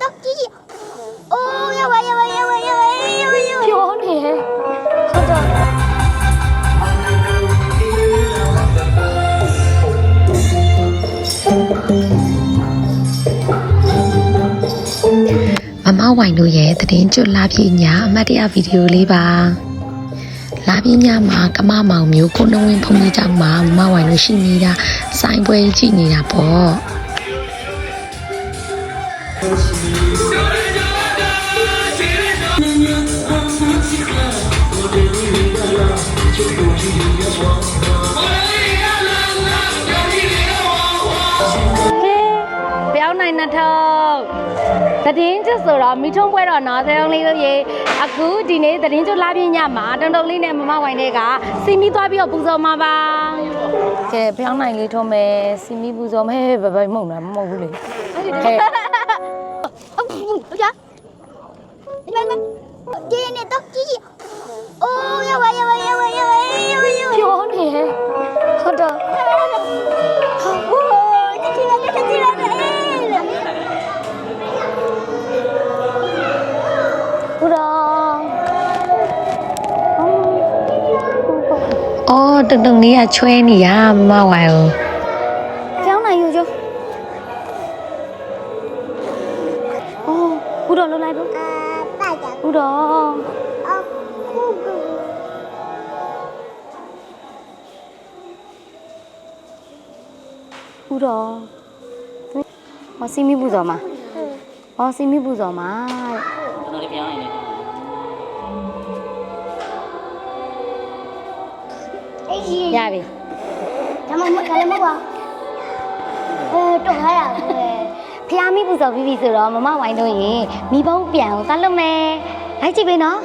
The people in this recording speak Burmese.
တော့ကြည့်ကြည့်အိုးရပါရပါရပါရပါရပါရပါပြောနေဟုတ်တော့မမဝိုင်တို့ရဲ့သတင်းကျွတ်လာပြည့်ညအမတ်တရဗီဒီယိုလေးပါလာပြည့်ညမှာကမမောင်မျိုးကိုနှဝင်းဖုန်ကြီးကြောင့်မှာမမဝိုင်တို့ရှိနေတာစိုင်းပွဲကြည့်နေတာပေါ့ ပြောင်းနိုင်နှစ်ထုပ်သတင်းကျွတ်ဆိုတော့မိထုံးပွဲတော့နော်သရုံလေးတို့ရေအခုဒီနေ့သတင်းကျွတ်လာပြင်းညမှာတုံတုံလေးနဲ့မမဝိုင်တွေကစီမီသွားပြီးတော့ပူဇော်မှာပါကဲပြောင်းနိုင်လေးထုံးမယ်စီမီပူဇော်မယ်ဘယ်ဘယ်မဟုတ်လားမဟုတ်ဘူးလေဟဲ့အော်ဟုတ်ကြဒီမှာဒီနေ့တော့ကြည့် ။အော်တုံတုံလေးကချွဲနေရမမဝိုင်ဘူးကျောင်းနိုင်ယူကျော်အိုးဦးတော်လုံးလိုက်ပေါ့ဦးတော်ဦးတော်ဟောစီမီပူဇော်မှာဟောစီမီပူဇော်မှာတဲ့ ကျွန်တော်လည်းပြန်ရနေတယ် ရပြီဒါမှမဟုတ်ကလည်းမဟုတ်ပါအဲတော့ရရဖျားမိပူဇော်ပြီးပြီဆိုတော့မမဝိုင်းတော့ရင်မိဘုံပြန်ကိုသတ်လို့မယ်လိုက်ကြည့်ပေးနော်